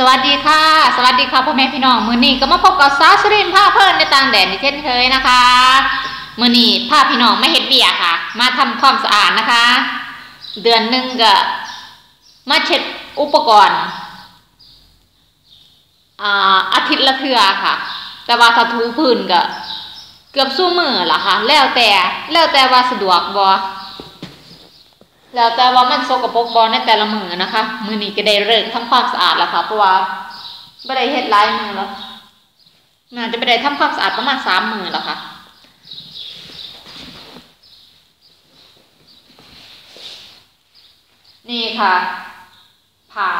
สวัสดีค่ะ สวัสดีค่ะพ่อแม่พี่น้องมือนี้ก็มาพบกับสาวสุรินผ้าเพิ่นในต่างแดนในเช่นเคยนะคะมือนี้พาพี่น้องไม่เห็ดเบียค่ะ มาทำความสะอาดนะคะ เดือนหนึ่งก็มาเช็ดอุปกรณ์อ่าอาทิตย์ละเทือค่ะ แต่ว่าถ้าถูพื้นก็เกือบสู้มือละค่ะ แล้วแต่แล้วแต่ว่าสะดวกบ่ แล้วแต่ว่ามันสกปรกบอลในแต่ละมือนะคะ มือนี้ก็ได้เริ่มทำความสะอาดแล้วค่ะ เพราะว่าไม่ได้เฮ็ดลายมือแล้วน่าจะไม่ได้ทำความสะอาดประมาณสามมือแล้วค่ะนี่ค่ะ ผ่า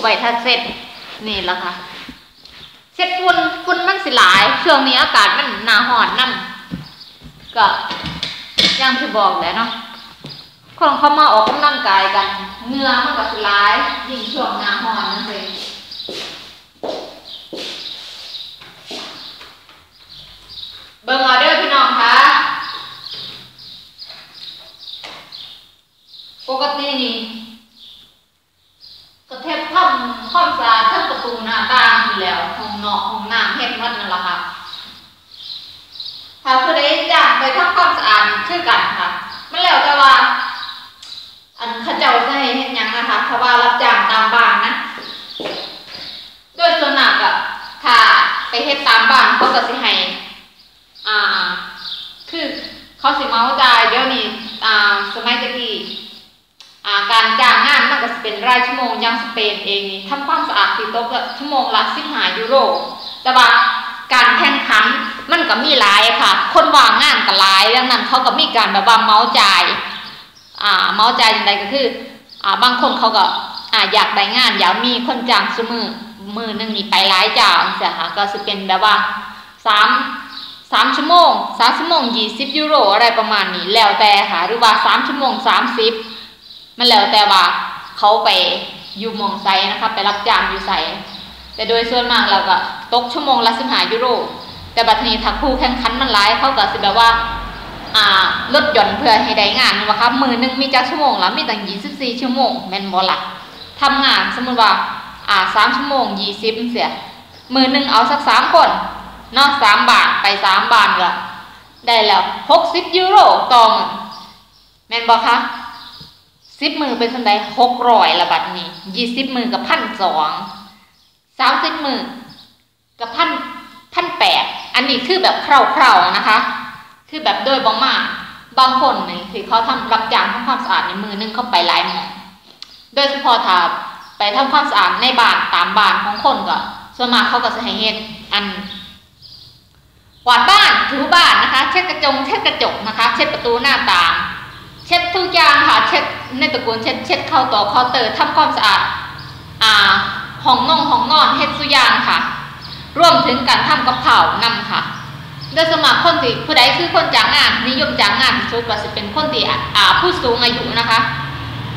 ไว้ถ้าเสร็จนี่แหละค่ะ เสร็จฝุ่นฝุ่นมันสิหลาย ช่วงนี้อากาศมันหนาหอนน้ำก็ อยังที่บอกแหล้วเนาะคนเขามาออกกำลังกายกันเงื่อมันก็สิหลายยิ่งช่วงหนาหอนนั่นเองเบิ่งออเดอร์พี่น้องคะปกตินี่ก็เทบทำความสาทั้งประตูหน้าต่างอยู่แล้วห้องนอกห้องน้ำเฮ็ดหมดนั่นแหละค่ะถ้าผู้ใดจ้างไป ทำความสะอาดคือกันค่ะ มันแล้วแต่ว่า อันเขาเจ้าจะให้เฮ็ดหยังนะคะเพราะว่ารับจ้างตามบ้านนะโดยส่วนมากอะถ้าไปเฮ็ดตามบ้านเขาก็สิให้อ่า คือเขาสิเมาจ่ายเดี๋ยวนี้อ่าสมัยตะกี้อ่าการจ้างงานมันก็จะเป็นรายชั่วโมงย่างสเปนเองนี่ทำความสะอาดตีโต๊ะชั่วโมงละสิบหายูโรแต่ว่าการแข่งขัน มันก็มีหลายค่ะ คนว่างงานก็หลายดังนั้นเขาก็มีการแบบว่าเมาจ่ายอ่าเมาจ่ายอย่างไรก็คืออ่าบางคนเขาก็อ่าอยากได้งานอยากมีคนจ้างสมือมือหนึงนี่ไปหลายจ้างเสียค่ะก็จะเป็นแบบว่าสามสามชั่วโมงสามชั่วโมงยี่สิบยูโรอะไรประมาณนี้แล้วแต่ค่ะหรือว่าสามชั่วโมงสามสิบมันแล้วแต่ว่าเขาไปอยู่มองไซนะคะไปรับจ้างอยู่ไซแต่โดยส่วนมากเราก็ตกชั่วโมงละสิบหายูโร แต่บัดนี้ถ้าคู่แข่งขันมันหลายเขาก็สิแบบว่าอ่าลดหย่อนเพื่อให้ได้งานว่าครับมือหนึงมีจักชั่วโมงและมีตั้งยี่สิบสี่ชั่วโมงแม่นบ่ละทำงานสมมติว่าอ่าสามชั่วโมงยี่สิบเสียมือหนึงเอาสักสามคนเนาะสามบาทไปสามบาทก็ได้แล้วหกสิบยูโรต่อมือแม่นบ่คะสิบมือเป็นสันไดหกร้อยละบัดนี้ยี่สิบมือกับพันสองสามสิบมือกับพัน พันแปดอันนี้คือแบบคร่าวๆนะคะ คือแบบโดยบางมาบางคนนี่ที่เขาทำรับจ้างทำความสะอาดในมือนึงเขาไปหลายหมองโดยเฉพาะถ้าไปทำความสะอาดในบ้านตามบ้านของคนก็ส่วนมากเขาก็จะให้เฮ็ดอันกวาดบ้านถูบ้านนะคะ เช็ดกระจงเช็ดกระจกนะคะ เช็ดประตูหน้าต่างเช็ดทุกอย่างค่ะเช็ดในตระกูลเช็ดเช็ดเข้าต่อเคาน์เตอร์ทำความสะอาดอ่าห้องนองห้องนอนเฮ็ดสุยางค่ะ รวมถึงการทำกับข้าวนำค่ะ โดยสมัครคนที่ผู้ใดคือคนจ้างงานนิยมจ้างงานที่สุดว่าจะเป็นคนที่อ่าผู้สูงอายุนะคะ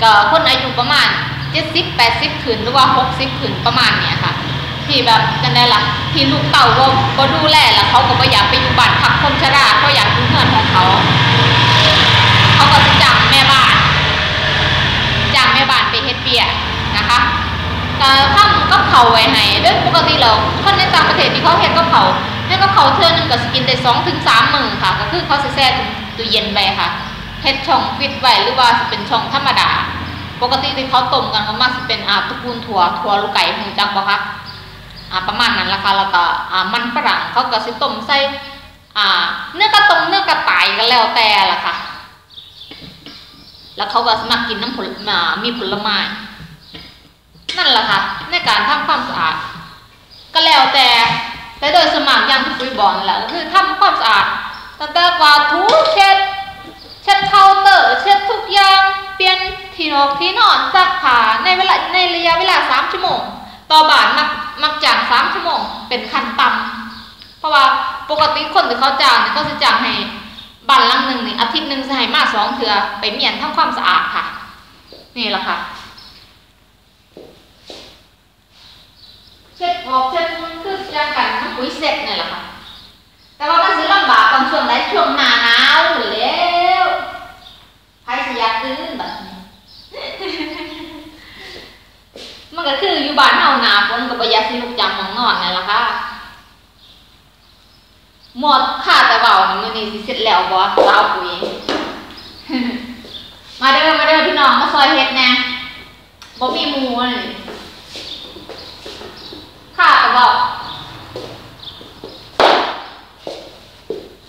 ก็คนอายุประมาณ70 80ขึ้นหรือว่า60ขึ้นประมาณเนี้ยค่ะ ที่แบบจังได๋ล่ะที่ลูกเต่าบ่บ่ดูแลแล้วเขาก็บ่อยากไปอยู่บ้านพักคนชราเขาอยากอยู่เฮือนของเขาก็จะจ้างแม่บ้านจ้างแม่บ้านไปเฮ็ดเบียร์นะคะ ก็ทำกับเขาไว้ให้โดยปกติแล้วคนในต่างประเทศที่เขาเฮ็ดกับเขาวเฮ็ดกับเขาเทื่อหนึงก็สกินได้สองถึงสามมือค่ะ ก็คือเขาแช่ตู้เย็นไว้ค่ะเฮ็ดช่องฟิตไว้หรือว่าเป็นช่องธรรมดา ปกติที่เขาต้มกันก็มักสิเป็นอาตะกูลถั่วถั่วลูกไก่หูจักบ่คะอ่าประมาณนั้นละค่ะแล้วก็อ่ามันฝรั่งเขาก็สิต้มใส่อ่า เนื้อกระตงเนื้อกระต่ายก็แล้วแต่ละค่ะ แล้วเขาก็สมัครกินน้ำผลมีผลไม้ นั่นแหละค่ะ ในการทำความสะอาด ก็แล้วแต่แต่โดยสมัครอย่างที่ปุ้ยบอกแหละก็คือทำความสะอาดตั้งแต่กวาดถูเช็ด เช็ดเคาน์เตอร์ เช็ดทุกอย่าง เปลี่ยนที่นอนที่นอนซักผ้าในเวลาในระยะเวลาสามชั่วโมง ต่อบาทมักมักจางสามชั่วโมง เป็นขั้นต่ำเพราะว่าปกติคนที่เขาจ้างเนี่ยเขาจะจ้างให้บ้านลังหนึ่งนี่อาทิตย์หนึ่งจะให้มาสองเถื่อไปเมียนทำความสะอาดค่ะ นี่แหละค่ะ เช็ดออกเช็ดมันคือยังกันน้ำปุ๋ยเสร็จนี่แหละค่ะ แต่ว่ามันสิลำบากตอนช่วงไหนช่วงหนาหนาวหมดแล้วใครสิอยากตื่นแบบนี้มันก็คืออยู่บ้านเฮาหนาฝนก็บ่อยากสิลุกจำหมองนอนนั่นล่ะค่ะหมดค่าแต่เบานี่มื้อนี้สิเสร็จแล้วบ่สาวปุ๋ยมาเด้อมาเด้อพี่น้องมาซอยเฮ็ดแน่บ่มีมูเลย บอก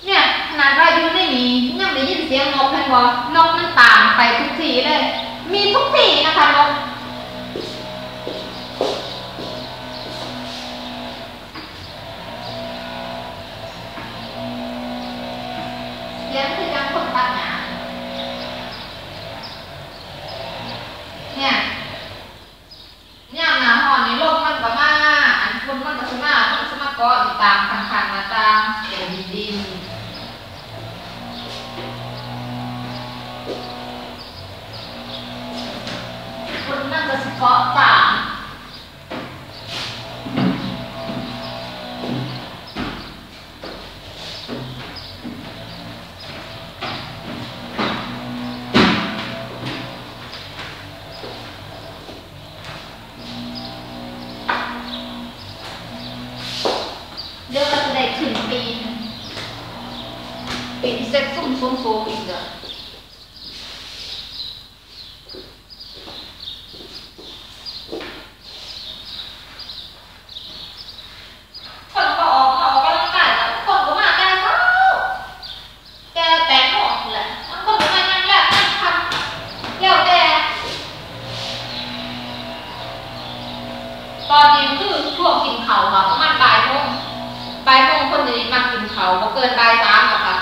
เนี่ยขนาดว่าอยู่ในนี้ยังได้ยินเสียงนกเห็นบ่นกมันตามไปทุกทีเลย มีทุกที่นะคะนก มันก็สเกาะตามเดี๋ยวเราจะได้ถึงปีนปีนเซ็ตสุ่มสูงสูงอีกเด้อคนก็ออกมาออกกำลังกายแล้วคนก็มาแก่เช้าแกแตกหมดแหละมันก็มายังแหละมันพันแล้วแต่ ตอนนี้คือช่วงกินเขาวค่ะประมาณบ่ายโมงบ่ายโมงคนจะมากิน เขาเกินตายสามอะค่ะ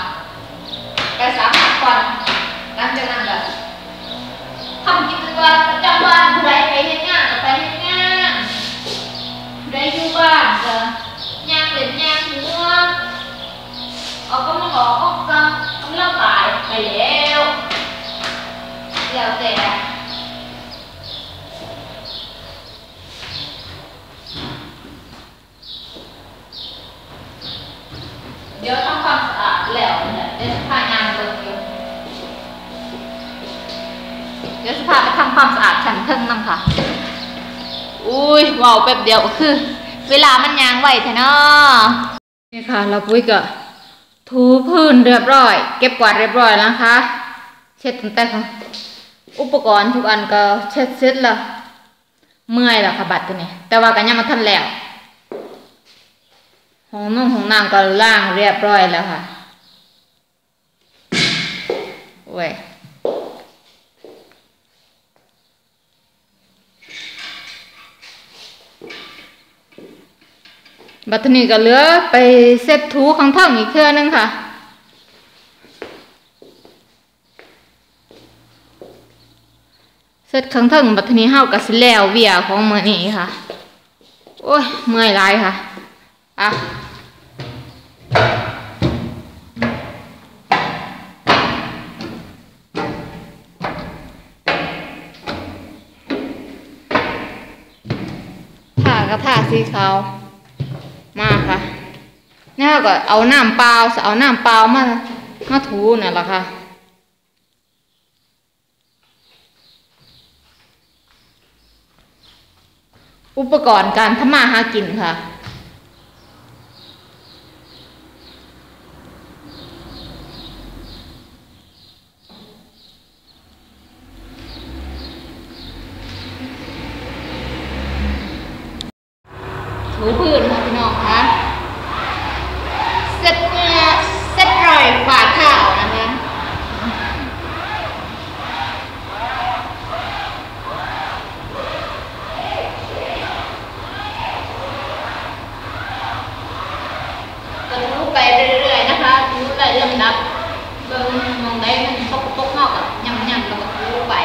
บ่ายสามพักก่อนหลังจากนั้น อุ้ยว้าวแป๊บเดียวคือ เวลามันยางไหวแท้เนาะนี่ค่ะ เราปุ้ยก็ถูพื้นเรียบร้อย เก็บกวาดเรียบร้อยแล้วนะคะ เช็ดตั้งแต่ค่ะอุปกรณ์ทุกอันก็เช็ดเสร็จแล้วเมื่อยแล้วค่ะบัดตัวนี้ แต่ว่ากันยังมาทันแล้วห้องนุ่งห้องน้ำก็ล่างเรียบร้อยแล้วค่ะโอ้ย บัตรนี้ก็เหลือไปเซตถูข้างท่งอีกเครื่อนึงค่ะ เซตข้างท่งบัตรนี้เฮากับสิแล้วเวียของมือนี้ค่ะ โอ้ยเมื่อยหลายค่ะ อะผ้ากระผ้าสีขาว มาค่ะนี่เราก็เอาน้ำเปล่าเอาน้ำเปล่ามามาถูเนี่ยแหละค่ะอุปกรณ์การทำมาหากินค่ะถูพื้นค่ะพี่น้องคะเซ็ตเนื้อเซ็ตรอยฝาเท้านะคะก็รู้ไปเรื่อยๆนะคะรู้ไปลำดับเบิ่งมองได้มันตกตกๆนอกกับยำยำแล้วก็รู้ไป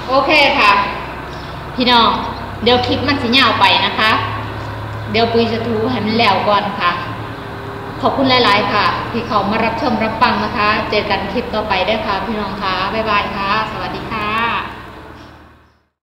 ถ โอเคค่ะ พี่น้องเดี๋ยวคลิปมันสิยาวไปนะคะ เดี๋ยวปุยจะทูให้มันแล้วก่อนค่ะ ขอบคุณหลาย ๆ ค่ะ ที่เขามารับชมรับฟังนะคะ เจอกันคลิปต่อไปได้ค่ะ พี่น้องค่ะบ๊ายบายค่ะ สวัสดีค่ะ